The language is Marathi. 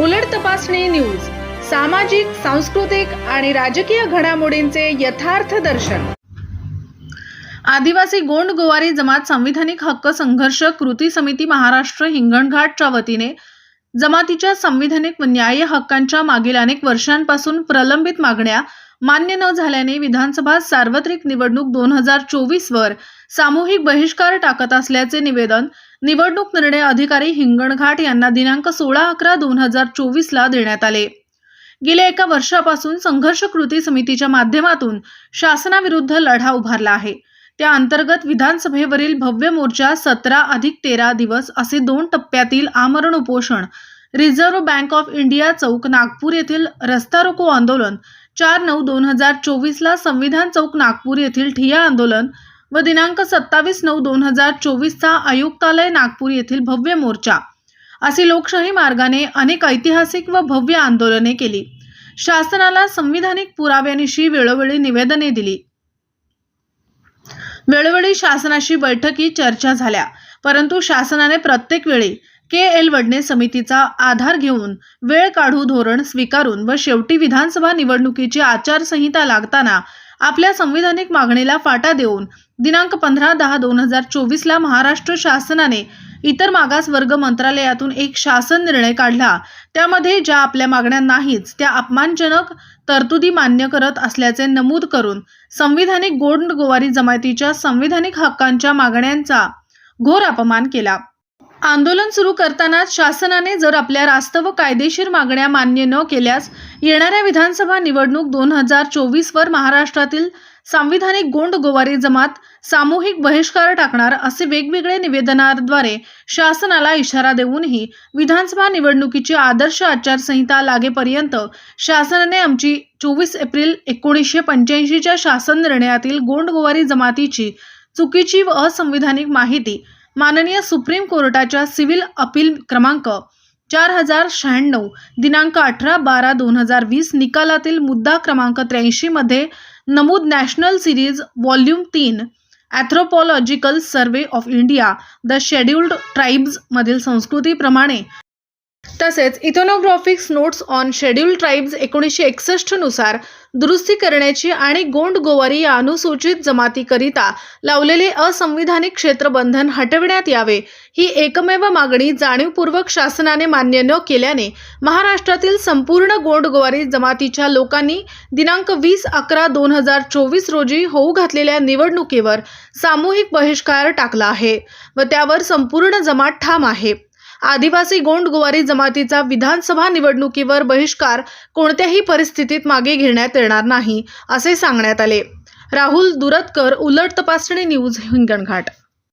उलट तपासणी न्यूज सामाजिक सांस्कृतिक आणि राजकीय घडामोडींचे यथार्थ दर्शन. आदिवासी गोंड गोवारी जमात संविधानिक हक्क संघर्ष कृती समिती महाराष्ट्र हिंगणघाटच्या वतीने जमातीच्या संविधानिक व न्याय हक्कांच्या मागील अनेक वर्षांपासून प्रलंबित मागण्या मान्य न झाल्याने विधानसभा सार्वत्रिक निवडणूक दोन हजार चोवीस वर सामूहिक बहिष्कार टाकत असल्याचे निवेदन निवडणूक निर्णय अधिकारी हिंगणघाट यांना दिनांक सोळा अकरा दोन हजार चोवीस ला देण्यात आले. गेल्या एका वर्षापासून संघर्ष कृती समितीच्या माध्यमातून शासनाविरुद्ध लढा उभारला आहे. त्या अंतर्गत विधानसभेवरील भव्य मोर्चा सतरा अधिक तेरा दिवस असे दोन टप्प्यातील आमरण उपोषण रिझर्व्ह बँक ऑफ इंडिया चौक नागपूर येथील रस्ता रोको आंदोलन चार नऊ दोन हजार चोवीसला संविधान चौक नागपूर येथील ठिया आंदोलन व दिनांक सत्तावीस नऊ दोन हजार चोवीसचा आयुक्तालय नागपूर येथील भव्य मोर्चा. अशी लोकशाही मार्गाने अनेक ऐतिहासिक व भव्य आंदोलने केली. शासनाला संविधानिक पुराव्यानिशी वेळोवेळी निवेदने दिली. वेळोवेळी शासनाशी बैठकी चर्चा झाल्या परंतु शासनाने प्रत्येक वेळी के एल वडणे समितीचा आधार घेऊन वेळ काढू धोरण स्वीकारून व शेवटी विधानसभा निवडणुकीची आचारसंहिता लागताना आपल्या संविधानिक मागणीला फाटा देऊन दिनांक पंधरा दहा दोन हजार चोवीसला महाराष्ट्र शासनाने इतर मागासवर्ग मंत्रालयातून एक शासन निर्णय काढला. त्यामध्ये ज्या आपल्या मागण्या नाहीच त्या अपमानजनक तरतुदी मान्य करत असल्याचे नमूद करून संविधानिक गोंड गोवारी जमातीच्या संविधानिक हक्कांच्या मागण्यांचा घोर अपमान केला. आंदोलन सुरू करतानाच शासनाने जर आपल्या रास्त व कायदेशीर मागण्या मान्य न केल्यास येणाऱ्या विधानसभा निवडणूक दोन हजार चोवीसवर महाराष्ट्रातील सांविधानिक गोंड गोवारी जमात सामूहिक बहिष्कार टाकणार असे वेगवेगळे निवेदनाद्वारे शासनाला इशारा देऊनही विधानसभा निवडणुकीची आदर्श आचारसंहिता लागेपर्यंत शासनाने आमची चोवीस एप्रिल एकोणीसशे पंच्याऐंशीच्या शासन निर्णयातील गोंड गोवारी जमातीची चुकीची व असंविधानिक माहिती माननीय सुप्रीम कोर्टाच्या सिव्हिल अपील क्रमांक चार हजार शहाण्णव दिनांक अठरा बारा दोन हजार वीस निकालातील मुद्दा क्रमांक त्र्याऐंशीमध्ये नमूद नॅशनल सिरीज व्हॉल्यूम तीन anthropological survey of India the scheduled tribes मधील संस्कृतीप्रमाणे तसेच ethnographics notes on schedule tribes एकोणीसशे एकसष्टनुसार दुरुस्ती करण्याची आणि गोंड गोवारी या अनुसूचित जमातीकरिता लावलेले असंविधानिक क्षेत्रबंधन हटविण्यात यावे ही एकमेव मागणी जाणीवपूर्वक शासनाने मान्य न केल्याने महाराष्ट्रातील संपूर्ण गोंड गोवारी जमातीच्या लोकांनी दिनांक वीस अकरा दोन हजार चोवीस रोजी होऊ घातलेल्या निवडणुकीवर सामूहिक बहिष्कार टाकला आहे व त्यावर संपूर्ण जमात ठाम आहे. आदिवासी गोंड गोवारी जमातीचा विधानसभा निवडणुकीवर बहिष्कार कोणत्याही परिस्थितीत मागे घेण्यात येणार नाही असे सांगण्यात आले. राहुल दुरतकर उलट तपासणी न्यूज हिंगणघाट.